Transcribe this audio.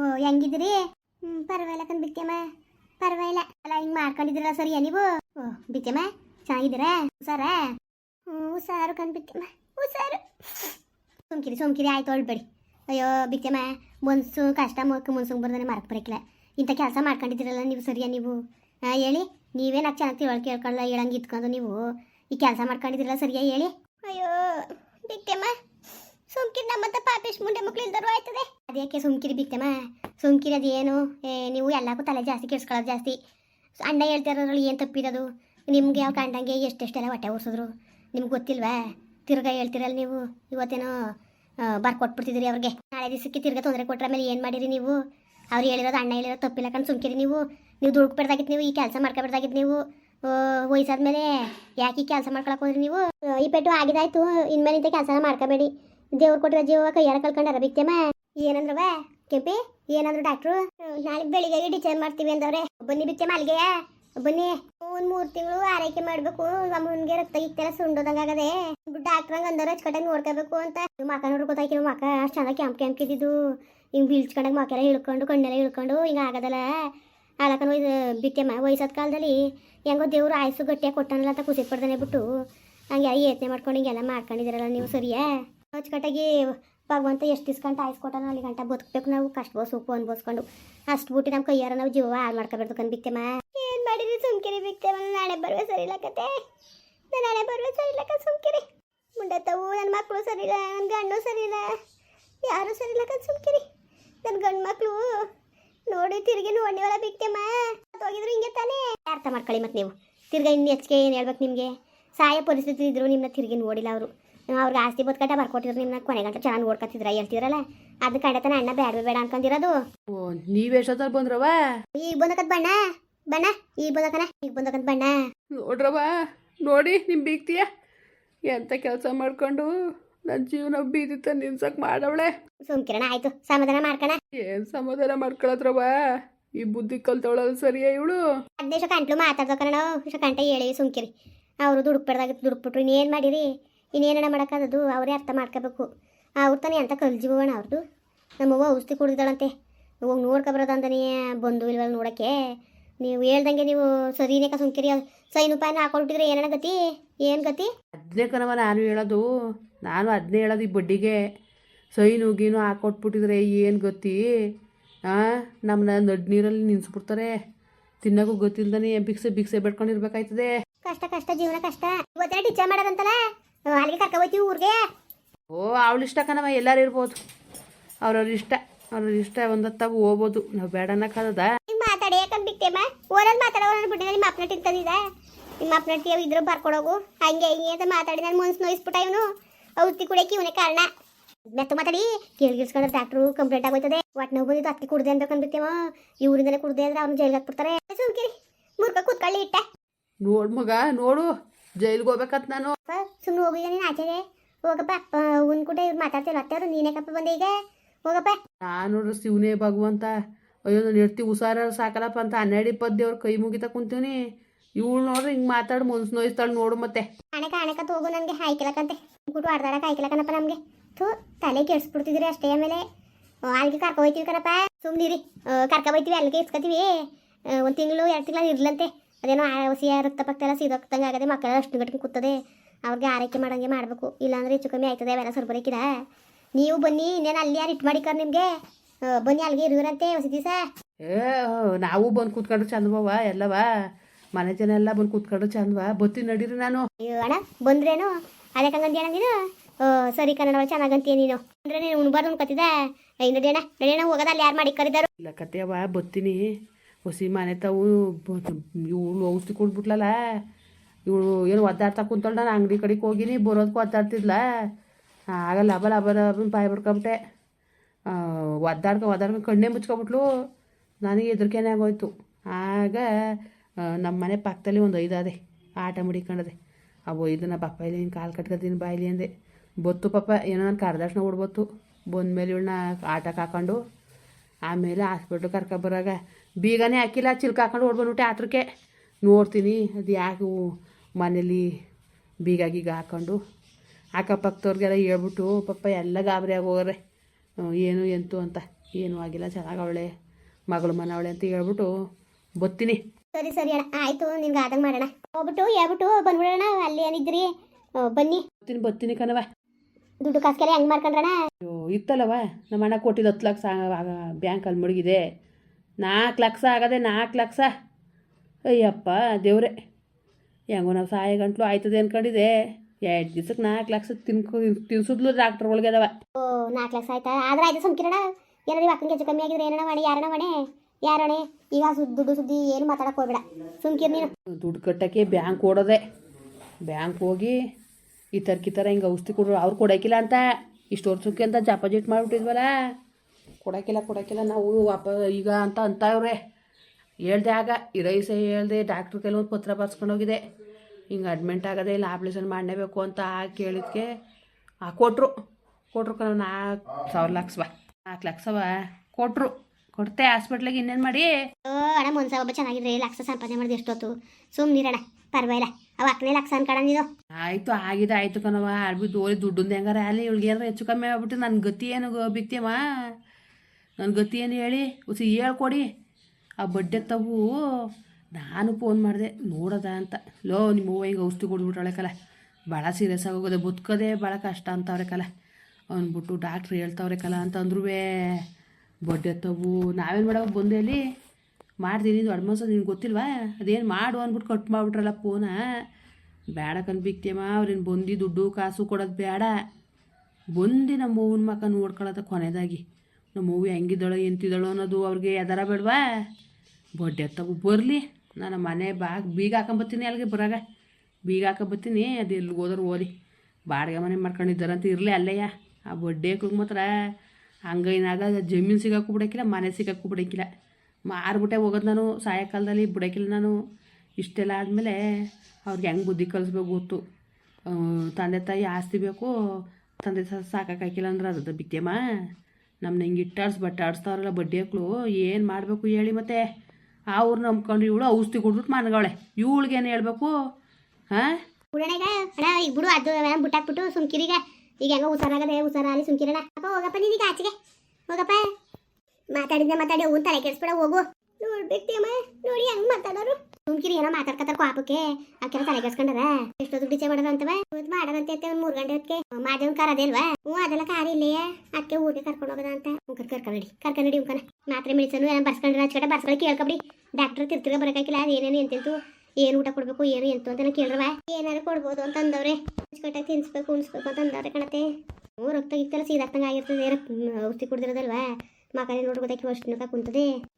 ಓ ಹೆಂಗಿದ್ರಿ ಹ್ಞೂ ಪರವಾಗಿಲ್ಲ ಕಣ್ ಬಿತ್ತಮ್ಮ ಪರವಾಗಿಲ್ಲ. ಅಲ್ಲ, ಹಿಂಗೆ ಮಾಡ್ಕೊಂಡಿದ್ದೀರಲ್ಲ ಸರಿಯಾ ನೀವು ಓ ಬಿತ್ತಮ್ಮ ಚೆನ್ನಾಗಿದ್ದೀರಾ? ಹುಷಾರ? ಹ್ಞೂ ಹುಷಾರು ಕಣ್ ಬಿತ್ತಮ್ಮ ಹುಷಾರು. ಸುಮ್ಕಿರಿ ಸುಮ್ಕಿರಿ, ಆಯ್ತು ಹೊಳ್ಬೇಡಿ ಅಯ್ಯೋ ಬಿತ್ತಮ್ಮ ಮನ್ಸು ಕಷ್ಟ ಮುಖ ಮುನ್ಸಂಗೆ ಬರ್ದಾನೆ ಮರಕ್ಕೆ ಬರಕಿಲ್ಲ. ಇಂಥ ಕೆಲಸ ಮಾಡ್ಕೊಂಡಿದ್ದೀರಲ್ಲ ನೀವು ಸರಿಯಾ ನೀವು? ಹಾಂ, ಹೇಳಿ. ನೀವೇನು ಚೆನ್ನಾಗಿ ತಿಳ್ಕೊಳಕ್ಕೆ ಹೇಳ್ಕೊಳ್ಳ ಹೇಳಂಗೆ ಇತ್ಕೊಂಡು ನೀವು ಈ ಕೆಲಸ ಮಾಡ್ಕೊಂಡಿದ್ದೀರಲ್ಲ ಸರಿಯಾ ಹೇಳಿ? ಅಯ್ಯೋ ಬಿತ್ತಮ್ಮ ಸುಮ್ಕಿರಿ ನಮ್ಮಂತ ಪಾಪಿಸ್ ಮುಂಡೆ ಮಕ್ಳು ಆಯ್ತದೆ. ಅದಕ್ಕೆ ಸುಮ್ಕಿರಿ ಬಿತ್ತಮ್ಮ ಸುಮ್ಕಿರಿ ಅದೇನು? ಏ, ನೀವು ಎಲ್ಲಕ್ಕೂ ತಲೆ ಜಾಸ್ತಿ ಕೆಡ್ಸ್ಕೊಳ್ಳೋದು ಜಾಸ್ತಿ. ಅಣ್ಣ ಹೇಳ್ತಿರೋದ್ರಲ್ಲಿ ಏನು ತಪ್ಪಿರೋದು? ನಿಮ್ಗೆ ಯಾವ ಕಂಡಂಗೆ ಎಷ್ಟೆಷ್ಟೆಲ್ಲ ಹೊಟ್ಟೆ ಓಡಿಸಿದ್ರು ನಿಮ್ಗೆ ಗೊತ್ತಿಲ್ವಾ? ತಿರ್ಗಾ ಹೇಳ್ತಿರಲ್ಲ ನೀವು. ಇವತ್ತೇನೋ ಬರ್ಕೊಟ್ಬಿಡ್ತಿದ್ರಿ ಅವ್ರಿಗೆ. ನಾಳೆ ದಿವಸಕ್ಕೆ ತಿರ್ಗಾ ತೊಂದರೆ ಕೊಟ್ರ ಮೇಲೆ ಏನು ಮಾಡಿರಿ ನೀವು? ಅವ್ರು ಹೇಳಿರೋದು ಅಣ್ಣ ಹೇಳಿರೋದು ತಪ್ಪಿಲ್ಲ ಕಣ್ ಸುಮ್ಕಿರಿ ನೀವು. ನೀವು ದುಡ್ಕೊಬಿಡ್ದಾಗಿತ್ತು ನೀವು, ಈ ಕೆಲಸ ಮಾಡ್ಕೊಬಿಡ್ದಾಗಿತ್ತು ನೀವು. ವಯಸ್ಸಾದ್ಮೇಲೆ ಯಾಕೆ ಈ ಕೆಲಸ ಮಾಡ್ಕೊಳಕ್ಕೆ ಹೋದ್ರಿ ನೀವು? ಈ ಪೆಟ್ಟು ಆಗಿದಾಯ್ತು. ಇನ್ಮೇಲೆ ಇಂಥ ಕೆಲಸ ಮಾಡ್ಕೋಬೇಡಿ. ದೇವ್ರು ಕೊಟ್ಟಿರೋ ಜೀವ ಕೈಯಾರ ಕಳ್ಕೊಂಡಾರ ಬಿತ್ತಮ್ಮ ಏನಂದ್ರವ ಕೆಂಪಿ, ಏನಂದ್ರು ಡಾಕ್ಟ್ರು ನಾಳೆ ಬೆಳಿಗ್ಗೆ ಡಿಚಾರ್ಜ್ ಮಾಡ್ತೀವಿ ಅಂದವ್ರೆ. ಬನ್ನಿ ಬಿಕ್ತೇಮ ಅಲ್ಲಿಗೆ. ಬನ್ನಿ. ಒಂದ್ ಮೂರ್ ತಿಂಗಳು ಆರೈಕೆ ಮಾಡ್ಬೇಕು. ಅಮ್ಮನ್ಗೆ ರಕ್ತ ಗಿಕ್ತೆಲ್ಲ ಸುಂಡೋದಂಗಾಗದೆ ಡಾಕ್ಟ್ರ್ ಹಂಗ ಅಂದವ್ರೆ ಕಡೆ ನೋಡ್ಕೋಬೇಕು ಅಂತ. ಮಕ ನೋಡ್ರಿ ಗೊತ್ತಾಯ್ತು ಮಕ. ಅಷ್ಟು ಚಂದ ಕೆಂಪ್ ಕೆಂಪಿದ್ದು ಹಿಂಗ್ ಬೀಳ್ಸ್ಕೊಂಡಾಗ ಮಕೆಲ್ಲ ಇಳ್ಕೊಂಡು, ಕಣ್ಣೆಲ್ಲ ಇಳ್ಕೊಂಡು ಹಿಂಗ ಆಗದಲ್ಲ. ಆಲಕನ ವಯಸ್ಸು ಬಿಟ್ಟೆಮ್ಮ ವಯಸ್ಸಾದ ಕಾಲದಲ್ಲಿ ಹೆಂಗೋ ದೇವ್ರು ಆಯಸ್ಸು ಗಟ್ಟಿಯಾಗಿ ಕೊಟ್ಟಾನಲ್ಲ ಅಂತ ಖುಷಿ ಪಡ್ದಾನೆ ಬಿಟ್ಟು. ಹಂಗೆ ಯೋಚನೆ ಮಾಡ್ಕೊಂಡು ಹಿಂಗೆಲ್ಲ ಮಾಡ್ಕೊಂಡಿದ್ದೀರಲ್ಲ ನೀವು ಸರಿಯಾ? ಅಚ್ಚುಕಟ್ಟಾಗಿ ಭಗವಂತ ಎಷ್ಟು ದಿಸ್ಕಂಟ ಆಯ್ಸ್ಕೊಟ್ಟ ಅಲ್ಲಿ ಗಂಟ ಬದುಕಬೇಕು ನಾವು. ಕಷ್ಟ ಸುಖ ಅನ್ಬೋಸ್ಕೊಂಡು ಅಷ್ಟು ಬಿಟ್ಟು ನಮ್ಮ ಕೈಯಾರ ನಾವು ಜೀವ ಹಾಳು ಮಾಡ್ಕೊಬಾರ್ದು ಕಂಬಿಕ್ತೇಮ ಏನು ಮಾಡಿರಿ ಸುಮ್ಕಿರಿ ಬಿಕ್ತೇವ ನಾಳೆ ಬರುವೆ ಸರಿ ಇಲ್ಲ ಕತೆ. ನಾನು ನಾಳೆ ಬರುವೆ ಸರಿ ಇಲ್ಲ ಕತ್ ಸುಮ್ಕಿರಿ. ಮುಂಡತ್ತವು ತಾವು ನನ್ನ ಮಕ್ಕಳು ಸರಿ ಇಲ್ಲ ನನ್ನ ಗಂಡು ಸರಿ ಇಲ್ಲ. ಯಾರು ಸರಿ ಇಲ್ಲ ಕತ್ ಸುಮ್ಕಿರಿ. ನನ್ನ ಗಂಡು ಮಕ್ಕಳು ನೋಡಿ ತಿರುಗಿ ನೋಡಿವಲ್ಲ ಬಿಕ್ತೆಮ್ಮ ಹೋಗಿದ್ರು ಹಿಂಗೆ ತಾನೇ. ಅರ್ಥ ಮಾಡ್ಕೊಳ್ಳಿ ಮತ್ತೆ ನೀವು. ತಿರ್ಗಾ ಇನ್ನು ಹೆಚ್ಚಿಗೆ ಏನು ಹೇಳ್ಬೇಕು ನಿಮಗೆ? ಸಹಾಯ ಪರಿಸ್ಥಿತಿ ಇದ್ರು ನಿಮ್ಮನ್ನ ತಿರುಗಿ ನೋಡಿಲ್ಲ ಅವರು. ಅವ್ರಿಗೆ ಆಸ್ತಿ ಬದುಕಟ ಬರ್ಕೊಟ್ಟಿದ್ರು ನಿಮ್ನ ಕೊನೆ ಗಂಟೆ ಚೆನ್ನಾಗಿ ನೋಡ್ಕೊತಿದ್ರ ಹೇಳ್ತಿದ್ರಲ್ಲ? ಅದು ಕಂಡತನ ಅಣ್ಣ ಬೇಡ ಬೇಡ ಅನ್ಕೊಂಡಿರೋದು ಓ ನೀವೆಷ್ಟೊತ್ತಲ್ಲಿ ಬಂದ್ರವ ಈಗ ಬಂದಕತ್ ಬಣ್ಣ ಬಣ್ಣ ಈಗ ಬಂದಕನ ಈಗ ಬಂದಕಂತ ಬಣ್ಣ. ನೋಡ್ರವ ನೋಡಿ ನಿಮ್ ಬೀಗ್ತೀಯ? ಎಂತ ಕೆಲಸ ಮಾಡ್ಕೊಂಡು ನನ್ನ ಜೀವನ ಬೀದಿತ್ತ ನಿನ್ಸಕ್ ಮಾಡವಳೆ. ಸುಮ್ಕಿರಣ ಆಯ್ತು ಸಮಾಧಾನ ಮಾಡ್ಕಣ. ಏನ್ ಸಮಾಧಾನ ಮಾಡ್ಕೊಳತ್ರವ ಈ ಬುದ್ಧಿ ಕಲ್ತವಳಲ್ಲ ಸರಿಯಾ ಇವಳು? ಹದಿನೈದು ಕಂಟ್ಲು ಮಾತಾಡ್ದಕಣ ಕಣ ಕಂಟ ಹೇಳಿ ಸುಮ್ಕಿರಿ. ಅವರು ದುಡುಕ್ಬಿಡ್ದಾಗ ದುಡುಕ್ಬಿಟ್ರು ಏನ್ ಮಾಡಿರಿ? ಇನ್ನೇನಣ ಮಾಡೋಕ್ಕಾಗದು ಅವರೇ ಅರ್ಥ ಮಾಡ್ಕೋಬೇಕು. ಅವ್ರು ತಾನೇ ಅಂತ ಕಲ್ಜಿಬೋಣ ಅವ್ರದ್ದು ನಮ್ಮವ್ವ ಔಷಧಿ ಕುಡಿದಾಳಂತೆ ಹೋಗಿ ನೋಡ್ಕೊಬರೋದಂದನೇ ಬಂದು ಇಲ್ವಲ್ಲ ನೋಡೋಕ್ಕೆ. ನೀವು ಹೇಳ್ದಂಗೆ ನೀವು ಸರಿನೇ ಸುಂಕಿರಿ ಸೈನ್ ರೂಪಾಯಿನ ಹಾಕೊಳ್ಬಿಟ್ಟಿದ್ರೆ ಏನೇನ ಗತಿ? ಏನು ಗತಿ? ಅದನ್ನೇ ಕಣವ ನಾನು ಹೇಳೋದು. ನಾನು ಅದನ್ನೇ ಹೇಳೋದು ಈ ಬಡ್ಡಿಗೆ. ಸೈನು ಗೀನು ಹಾಕೊಟ್ಬಿಟ್ಟಿದ್ರೆ ಏನು ಗತಿ? ಹಾಂ ನಮ್ಮನ್ನ ನಡ್ ನೀರಲ್ಲಿ ನಿನ್ಸ್ಬಿಡ್ತಾರೆ ತಿನ್ನೋಕ್ಕೂ ಗೊತ್ತಿಲ್ದಾನೆ ಬಿಕ್ಸೆ ಬಿಕ್ಸೆ ಬೆಡ್ಕೊಂಡಿರ್ಬೇಕಾಯ್ತದೆ. ಕಷ್ಟ ಕಷ್ಟ ಜೀವನ ಕಷ್ಟ. ಇವತ್ತೇ ಟೀಚರ್ ಮಾಡೋದಂತಲ್ಲ? ಅಲ್ಲಿಗೆ ಕರ್ಕೊ ಹೋಯ್ತೀವಿ ಊರಿಗೆ. ಓ ಅವ್ಳು ಇಷ್ಟ ಕಣವ ಎಲ್ಲರೂ ಇರ್ಬೋದು. ಅವ್ರವ್ರ ಇಷ್ಟ ಅವ್ರವ್ರ ಇಷ್ಟ ಒಂದತ್ತಾಗ ಹೋಗ್ಬೋದು. ನಾವು ಬೇಡ ಅನ್ನಕ್ಕಾಗದ ಹಿಂಗ್ ಮಾತಾಡಿ ಯಾಕಂದ್ ಬಿಟ್ಟೆಮ್ಮ ಓನಲ್ಲಿ ಮಾತಾಡೋ ಬಿಟ್ಟಿನ ನಿಮ್ಮ ಅಪ್ಪನ ತಿಂತದಿದ ನಿಮ್ಮ ಅಪ್ಪನ ಇದ್ರು ಬರ್ಕೊಡೋಗು ಹಂಗೆ. ಹಿಂಗೆ ಅಂತ ಮಾತಾಡಿ ನನ್ನ ಮನ್ಸು ನೋಯಿಸ್ಬಿಟ್ಟ ಇವನು. ಔಷಧಿ ಕುಡಿಯಕ್ಕೆ ಇವನೇ ಕಾರಣ. ಮೆತ್ತ ಮಾತಾಡಿ ಕೇಳಿಗಿಸ್ಕೊಂಡ್ರೆ ಡಾಕ್ಟ್ರು ಕಂಪ್ಲೇಂಟ್ ಆಗೋಯ್ತದೆ. ಒಟ್ಟು ನೋವು ಬಂದಿದ್ದು ಅತ್ತಿ ಕುಡ್ದೆ ಅಂತ ಕಂಡ್ಬಿಟ್ಟೆವ ಇವರಿಂದಲೇ ಕುಡ್ದೆ ಅಂದ್ರೆ ಅವ್ನು ಜೈಲಿಗೆ ಹಾಕ್ಬಿಡ್ತಾರೆ. ಸುಮ್ಕಿರಿ ಮುರ್ಕ ಕೂತ್ಕೊಳ್ಳಿ ಇಟ್ಟ. ನೋಡು ಮಗ ನೋಡು. ಜೈಲಿಗೆ ಹೋಗ್ಬೇಕಂತ ನಾನು. ಸುಮ್ಮನೆ ಹೋಗಿ ನೀನು ಆಚೆಗೆ ಹೋಗಪ್ಪ ಒಂದು ಕೂಡ ಇವ್ರು ಮಾತಾಡ್ತಿಲ್ಲ ಅತ್ತೆ ನೀನೇಕಪ್ಪ ನೀನೇ ಕಪ್ಪ ಬಂದೆ ಈಗ. ಹೋಗಪ್ಪ. ನಾನು ನೋಡ್ರಿ ಶಿವನೇ ಭಗವಂತ. ಅಯ್ಯೋ ನಾನು ಇರ್ತಿ ಹುಷಾರ ಸಾಕಲ್ಲಪ್ಪ ಅಂತ ಹನ್ನೆರಡು ಇಪ್ಪತ್ತು ದೇವ್ರ ಕೈ ಮುಗಿತಾ ಕುಂತೀವಿ ಇವಳು ನೋಡ್ರಿ ಹಿಂಗೆ ಮಾತಾಡಿ ಮನ್ಸು ನೋಯಿಸ್ತಾಳೆ ನೋಡು ಮತ್ತೆ. ಅಣಕ ಅಣಕ ಹೋಗು ನನಗೆ ಹಾಯ್ಕಲಕ್ಕಂತೆ ಕೂಟು ಆಡ್ದಾಡಕ್ಕೆ ಹಾಯ್ಕಲಕ್ಕನಪ್ಪ ನಮಗೆ. ಥೂ ತಲೆ ಕೆಡಿಸ್ಬಿಡ್ತಿದ್ರಿ ಅಷ್ಟೇ ಆಮೇಲೆ ಅಲ್ಲಿಗೆ ಕರ್ಕೊ ಹೋಯ್ತೀವಿ ಕಣಪ್ಪ. ಸುಮ್ಮನಿರಿ ಕರ್ಕೊ ಹೋಯ್ತೀವಿ ಅಲ್ಲಿಗೆ ಇಸ್ಕೊತೀವಿ. ಒಂದು ತಿಂಗಳು ಎರಡು ತಿಂಗಳು ಇರ್ಲಂತೆ. ಅದೇನೋ ಆ ಹಸಿಯ ರಕ್ತ ಪಕ್ತ ಎಲ್ಲ ಸೀದೋಗ್ತಂಗೆ ಆಗದೆ ಮಕ್ಕಳ ಅಷ್ಟು ಗಟ್ಟಿಗೆ ಕೂತದೆ. ಅವ್ರಿಗೆ ಆರೈಕೆ ಮಾಡೋಂಗೆ ಮಾಡಬೇಕು. ಇಲ್ಲಾಂದ್ರೆ ಹೆಚ್ಚು ಕಮ್ಮಿ ಆಯ್ತದೆ ಅವೆಲ್ಲ ಸರ್ಬರಕ್ಕಿದ. ನೀವು ಬನ್ನಿ ಇನ್ನೇನು ಅಲ್ಲಿ ಯಾರು ಇಟ್ಟು ಮಾಡಿಕರ್ ನಿಮಗೆ? ಬನ್ನಿ ಅಲ್ಲಿಗೆ ಇರುವಂತೆ ಹೊಸ ದಿವಸ. ಏ ನಾವು ಬಂದು ಕೂತ್ಕೊಂಡ್ರೆ ಚಂದವ ಎಲ್ಲವ ಮನೆ ಜನ ಎಲ್ಲ ಬಂದು ಕೂತ್ಕೊಂಡ್ರೆ ಚಂದವ ಬತ್ತಿ ನಡೀರಿ ನಾನು. ಅಯ್ಯೋ ಅಣ್ಣ ಬಂದ್ರೇನು? ಅದೇ ಕಂಗಂದಿ ಅಣ್ಣ ನೀನು? ಸರಿ ಕನ್ನಡ ಚೆನ್ನಾಗಂತೀಯ ನೀನು. ಅಂದ್ರೆ ನೀನು ಉಣ್ಬಾರ್ದು ಅನ್ಕೋತಿದ್ದ? ನಡಿಯಣ್ಣ ನಡಿಯಣ್ಣ ಹೋಗೋದ ಅಲ್ಲಿ ಯಾರು ಮಾಡಿ ಕರಿದಾರು ಇಲ್ಲ ಕತೆಯವ ಬತ್ತೀನಿ. ಹೊಸಿ ಮನೆ ತಾವು ಇವಳು ಔಷಧಿ ಕೊಡ್ಬಿಟ್ಲಲ್ಲ ಇವಳು ಏನು ಒದ್ದಾಡ್ತಾ ಕುಂತಳು ನಾನು ಅಂಗಡಿ ಕಡೆಗೆ ಹೋಗಿನಿ ಬರೋದಕ್ಕೂ ಒದ್ದಾಡ್ತಿದ್ಲ ಆಗ ಲಾಭ ಲಾಭ ಲಾಭನ ಬಾಯ್ ಬಿಡ್ಕೊಂಬಿಟ್ಟೆ ಒದ್ದಾಡ್ಕೊ ಒದ್ದಾಡ್ಕೊಂಡು ಕಣ್ಣೇ ಮುಚ್ಕೊಬಿಟ್ಲು ನನಗೆ ಹೆದರ್ಕೆನೇ ಆಗೋಯ್ತು ಆಗ ನಮ್ಮ ಮನೆ ಪಕ್ಕದಲ್ಲಿ ಒಂದು ಐದಾದೆ ಆಟ ಮುಡಿಕೊಂಡದೆ ಅವು ಇದನ್ನ ಪಪ್ಪ ಇಲ್ಲಿ ನೀನು ಕಾಲು ಕಟ್ಕೊತೀನಿ ಬಾಯಿಲಿ ಅಂದೆ ಬತ್ತು ಪಪ್ಪ ಏನೋ ನಾನು ಕರ್ದರ್ಶನ ಬಂದ ಮೇಲೆ ಇವಳನ್ನ ಆಟಕ್ಕೆ ಹಾಕೊಂಡು ಆಮೇಲೆ ಹಾಸ್ಪಿಟ್ಲ್ ಕರ್ಕೊಬರಾಗ ಬೀಗನೇ ಹಾಕಿಲ್ಲ ಚಿಲ್ಕ ಹಾಕೊಂಡು ಓಡ್ಬಂದ್ಬಿಟ್ಟೆ ಆತ್ರಕ್ಕೆ ನೋಡ್ತೀನಿ ಅದು ಯಾಕೆ ಮನೇಲಿ ಬೀಗ ಗೀಗ ಹಾಕೊಂಡು. ಅಕ್ಕಪಕ್ಕದವ್ರಿಗೆಲ್ಲ ಹೇಳ್ಬಿಟ್ಟು ಪಪ್ಪ ಎಲ್ಲ ಗಾಬರಿ ಆಗೋಗ್ರೆ ಏನು ಎಂತು ಅಂತ. ಏನೂ ಆಗಿಲ್ಲ ಚೆನ್ನಾಗವಳೆ ಮಗಳು ಮನವಳೆ ಅಂತ ಹೇಳ್ಬಿಟ್ಟು ಬತ್ತೀನಿ. ಸರಿ ಸರಿ ಅಣ್ಣ ಆಯ್ತು ನಿಮ್ಗೆ ಆದಂಗೆ ಮಾಡೋಣ. ಹೋಗ್ಬಿಟ್ಟು ಹೇಳ್ಬಿಟ್ಟು ಬಂದ್ಬಿಡೋಣ ಅಲ್ಲಿ ಏನಿದ್ರಿ ಬನ್ನಿ. ಬತ್ತೀನಿ ಬತ್ತೀನಿ ಕಣವ ದುಡ್ಡು ಕಾಸ್ಕೆಲ್ಲ ಹೆಂಗ್ ಮಾಡ್ಕೊಂಡ್ರಣ ಅಯ್ಯೋ ಇತ್ತಲ್ಲವ ನಮ್ಮ ಅಣ್ಣ ಕೊಟ್ಟಿದ್ದು ಹತ್ತು ಲಕ್ಷ ಬ್ಯಾಂಕಲ್ಲಿ ಮಡಗಿದೆ ನಾಲ್ಕು ಲಕ್ಷ ಆಗದೆ ನಾಲ್ಕು ಲಕ್ಷ. ಅಯ್ಯಪ್ಪ ದೇವ್ರೆ. ಹೆಂಗೋ ನಾವು ಸಹಾಯ ಗಂಟ್ಲು ಆಯ್ತದೆ ಅನ್ಕೊಂಡಿದೆ ಎರಡು ದಿವ್ಸಕ್ಕೆ ನಾಲ್ಕು ಲಕ್ಷ ತಿನ್ಕೊ ತಿನ್ಸಿದ್ಲು ಡಾಕ್ಟರ್ ಒಳಗೆ ಅದಾವ. ಓ ನಾಲ್ಕು ಲಕ್ಷ ಆಯ್ತಾ? ಆದ್ರೆ ಆಯ್ತು ಸುಮ್ಕಿರಣ ಏನಾದ್ರೂ ಅಕ್ಕನ ಹೆಚ್ಚು ಕಮ್ಮಿ ಆಗಿದ್ರೆ ಏನೋ ಮಾಡಿ ಯಾರಣ ಮಾಡಿ ಯಾರಣೆ ಈಗ ಸುದ್ದಿ ದುಡ್ಡು ಸುದ್ದಿ ಏನು ಮಾತಾಡಕ್ಕೆ ಹೋಗ್ಬೇಡ. ಸುಮ್ಕಿರ್ ನೀನು. ದುಡ್ಡು ಕಟ್ಟಕ್ಕೆ ಬ್ಯಾಂಕ್ ಓಡೋದೆ. ಬ್ಯಾಂಕ್ ಹೋಗಿ ಈ ಥರಕ್ಕೆ ಈ ಥರ ಹಿಂಗೆ ಔಷಧಿ ಕೊಡೋರು ಅವ್ರು ಕೊಡೋಕ್ಕಿಲ್ಲ ಅಂತ. ಇಷ್ಟು ವರ್ಷಕ್ಕೆ ಅಂತ ಜಪಾಜಿಟ್ ಮಾಡಿಬಿಟ್ಟಿದ್ವಲ್ಲ. ಕೊಡೋಕ್ಕಿಲ್ಲ ಕೊಡೋಕ್ಕಿಲ್ಲ. ನಾವು ವಾಪ ಈಗ ಅಂತ ಅಂತವ್ರೆ. ಹೇಳ್ದೆ ಆಗ ಇರೈಸೆ ಹೇಳ್ದೆ ಡಾಕ್ಟ್ರ್ ಕೆಲವೊಂದು ಪತ್ರ ಬರ್ಸ್ಕೊಂಡು ಹೋಗಿದೆ. ಹಿಂಗೆ ಅಡ್ಮಿಂಟ್ ಆಗದೆ ಇಲ್ಲ ಆಪ್ರೇಷನ್ ಮಾಡಲೇಬೇಕು ಅಂತ ಕೇಳಿದ್ಕೆ ಆ ಕೊಟ್ಟರು ಕೊಟ್ರು ಕಣ ನಾಲ್ಕು ಸಾವಿರ ಲಕ್ಷವ ನಾಲ್ಕು ಲಕ್ಷವ ಕೊಟ್ಟರು ಕೊಡ್ತೆ ಹಾಸ್ಪಿಟ್ಲಿಗೆ ಇನ್ನೇನು ಮಾಡಿ? ಅಣ್ಣ ಒಂದು ಸಾವಿರ ಚೆನ್ನಾಗಿದ್ರೆ ಲಕ್ಷ ಸಂಪಾದನೆ ಮಾಡಿದೆ ಎಷ್ಟೊತ್ತು. ಸುಮ್ಮನಿರಣ ಪರವಾಗಿಲ್ಲ. ಅವ ಅಕ್ಕನೇ ಲಕ್ಷ ಅನ್ಕಣ ಆಯಿತು ಆಯ್ತು ಆಗಿದೆ ಆಯ್ತು ಕಣವ ಅರ್ಬಿ ದೋರಿ ದುಡ್ಡು ಹೆಂಗಾರ ಅಲ್ಲಿ ಇವಳಿಗೆ ಏನಾರ ಹೆಚ್ಚು ಕಮ್ಮಿ ಆಗ್ಬಿಟ್ಟು ನನ್ನ ಗತಿ ಏನು ಬಿಕ್ತಿಯಮ್ಮ ನನ್ನ ಗತಿ ಏನು ಹೇಳಿ? ಉಸಿ ಹೇಳ್ಕೊಡಿ. ಆ ಬಡ್ಡೆ ತವು ನಾನು ಫೋನ್ ಮಾಡಿದೆ, ನೋಡೋದ ಅಂತ. ಲೋ, ನಿಮ್ಮ ಅವ್ವ ಹಿಂಗೆ ಔಷಧಿ ಕೊಡ್ಬಿಟ್ಟಾಳೆ ಕಲ. ಭಾಳ ಸೀರಿಯಸ್ ಆಗೋಗೋದೆ, ಬದುಕೋದೇ ಭಾಳ ಕಷ್ಟ ಅಂತವ್ರೆ ಕಲ. ಅಂದ್ಬಿಟ್ಟು ಡಾಕ್ಟ್ರ್ ಹೇಳ್ತಾವ್ರೆ ಕಲ ಅಂತಂದ್ರೂ ಬಡ್ಡೆ ತವು ನಾವೇನು ಮಾಡೋ ಬಂದೆ ಮಾಡ್ತೀನಿ ಇದು ಮನ್ಸ, ನಿನ್ಗೆ ಗೊತ್ತಿಲ್ವಾ? ಅದೇನು ಮಾಡು ಅಂದ್ಬಿಟ್ಟು ಕಟ್ ಮಾಡ್ಬಿಟ್ರಲ್ಲ ಫೋನ ಬೇಡ ಕನ್ಬಿಕ್ತಿಯಮ್ಮ ಅವ್ರೇನು ಬಂದು ದುಡ್ಡು, ಕಾಸು ಕೊಡೋದು ಬೇಡ ಬಂದು ನಮ್ಮ ಅವ್ವನ ಮಕ್ಕ ನೋಡ್ಕೊಳತ್ತ ಕೊನೆದಾಗಿ. ನಮ್ಮ ಅವ್ವ ಹೆಂಗಿದ್ದಾಳೋ, ಎಂತಿದ್ದಾಳೋ ಅನ್ನೋದು ಅವ್ರಿಗೆ ಎದರ ಬೇಡವಾ? ಬಡ್ಡೆ ತಗೋ ಬರಲಿ. ನಾನು ಮನೆ ಬಾಗ್ ಬೀಗ ಹಾಕೊಂಬತ್ತೀನಿ ಅಲ್ಲಿಗೆ ಬರಾಗ. ಬೀಗ ಹಾಕೊಂಬತ್ತೀನಿ, ಅದು ಎಲ್ಲಿ ಹೋದ್ರೆ ಓದಿ. ಬಾಡಿಗೆ ಮನೆ ಮಾಡ್ಕೊಂಡಿದ್ದಾರಂತ ಇರಲಿ ಅಲ್ಲಯ್ಯ. ಆ ಬಡ್ಡೆಕ್ಳಿಗೆ ಮಾತ್ರ ಹಂಗೈನಾಗ ಜಮೀನು ಸಿಗಕ್ಕೂ ಬಿಡೋಕ್ಕಿಲ್ಲ ಮನೆ ಸಿಗಾಕು ಬಿಡೋಕ್ಕಿಲ್ಲ ಮಾರ್ಬಿಟ್ಟೆ ಹೋಗೋದು ನಾನು ಸಾಯಂಕಾಲದಲ್ಲಿ ಬಿಡೋಕ್ಕಿಲ್ಲ ನಾನು. ಇಷ್ಟೆಲ್ಲ ಆದಮೇಲೆ ಅವ್ರಿಗೆ ಹೆಂಗೆ ಬುದ್ಧಿ ಕಲಿಸ್ಬೇಕು ಗೊತ್ತು. ತಂದೆ ತಾಯಿ ಆಸ್ತಿ ಬೇಕು. ತಂದೆ ತಾಯಿ ಸಾಕಾಕಿಲ್ಲ ಅಂದ್ರೆ ಅದು ಬಿತ್ತೇಮ್ಮ ನಮ್ಮನ್ನ ಹಿಂಗೆ ಇಟ್ಟಾಡ್ಸಿ ಬಟ್ಟೆ ಆಡಿಸ್ತಾರಲ್ಲ ಬಡ್ಡಿ ಹಕ್ಳು ಏನು ಮಾಡಬೇಕು ಹೇಳಿ ಮತ್ತೆ? ಅವ್ರು ನಂಬ್ಕೊಂಡು ಇವಳು ಔಷಧಿ ಕೊಡ್ಬಿಟ್ಟು ಮನ್ಗವಳೆ. ಇವಳಿಗೇನು ಹೇಳ್ಬೇಕು? ಹಾಂ? ಬಿಡೋಣ ಈಗ ಬಿಡು ಅದು ಬಿಟ್ಟಾಕ್ಬಿಟ್ಟು ಸುಮ್ಕಿರೀಗ ಈಗ ಹೆಂಗ ಹುಷಾರಾಗದೆ, ಹುಷಾರಾಗಲಿ ಸುಮ್ಕಿರಣ ಅಪ್ಪ ಹೋಗಪ್ಪ ನೀನೀಗ ಆಚೆಗೆ. ಹೋಗಪ್ಪ. ಮಾತಾಡಿದ್ದೆ ಮಾತಾಡಿ, ಅವ್ನು ತಲೆ ಕೆಡಿಸ್ಬೇಡ, ಹೋಗು. ನೋಡ್ಬೇಕ್ತಿಯಮ್ಮ ನೋಡಿ ಹೆಂಗ್ ಮಾತಾಡೋರು. ಸುಮ್ಕಿರಿ ಏನೋ ಮಾತಾಡ್ಕತ್ತಾರ ಪಾಪಕ್ಕೆ. ಆಕೆಲ್ಲ ತಲೆ ಕೆಡ್ಸ್ಕೊಂಡಾರ ಎಷ್ಟೊತ್ತು ಡಿಚೆ ಮಾಡೋದು ಅಂತವ. ಇವತ್ತು ಅಂತ ಒಂದ್ ಮೂರ್ ಗಂಟೆ ಹೊತ್ತಿಗೆ. ಮಾದೇವನ್ ಕಾರ್ ಅದೇಲ್ವಾ ಹ್ಞೂ ಅದೆಲ್ಲ ಕಾರ್ ಇಲ್ಲೇ. ಅದಕ್ಕೆ ಊರಿಗೆ ಕರ್ಕೊಂಡು ಹೋಗೋದ ಅಂತ. ಕರ್ ಕರ್ಕೊಂಡಿ ಕರ್ಕೊಂಡಿ ಉಂಕನ. ಮಾತ್ರೆ, ಮೆಡಿಸನ್, ಏನೋ ಬರ್ಸ್ಕೊಂಡ್ರೆ ಹಚ್ಕಡೆ ಬರ್ಸ್ಕೊಳ್ಳಿ, ಕೇಳ್ಕೊಬಿಡಿ. ಡಾಕ್ಟರ್ ತಿರ್ತಿರ್ಗ ಬರಕಾಗಿಲ್ಲ ಅದು ಏನೇನು ಎಂತೆಂತು? ಏನು ಊಟ ಕೊಡ್ಬೇಕು, ಏನು ಎಂತು ಅಂತ ಕೇಳ್ರವ. ಏನಾರು ಕೊಡ್ಬೋದು ಅಂತ ಅಂದವ್ರೆ ಅಚ್ಚುಕಟ್ಟಾಗಿ ತಿನ್ಸ್ಬೇಕು, ಉಣಿಸ್ಬೇಕು ಅಂತ ಅಂದವ್ರೆ ಕಣತೆ ಹ್ಞೂ ರಕ್ತ ಗಿಕ್ತೆಲ್ಲ ಸೀದಾಕ್ತಂಗೆ ಆಗಿರ್ತದೆ. ರಕ್ತ ಔಷಧಿ ಕುಡ್ದಿರೋದಲ್ವಾ? ಮಕ್ಕಳೇ ನೋಡ್ಬೋದಕ್ಕೆ ಅಷ್ಟು ಕುಂತದೆ.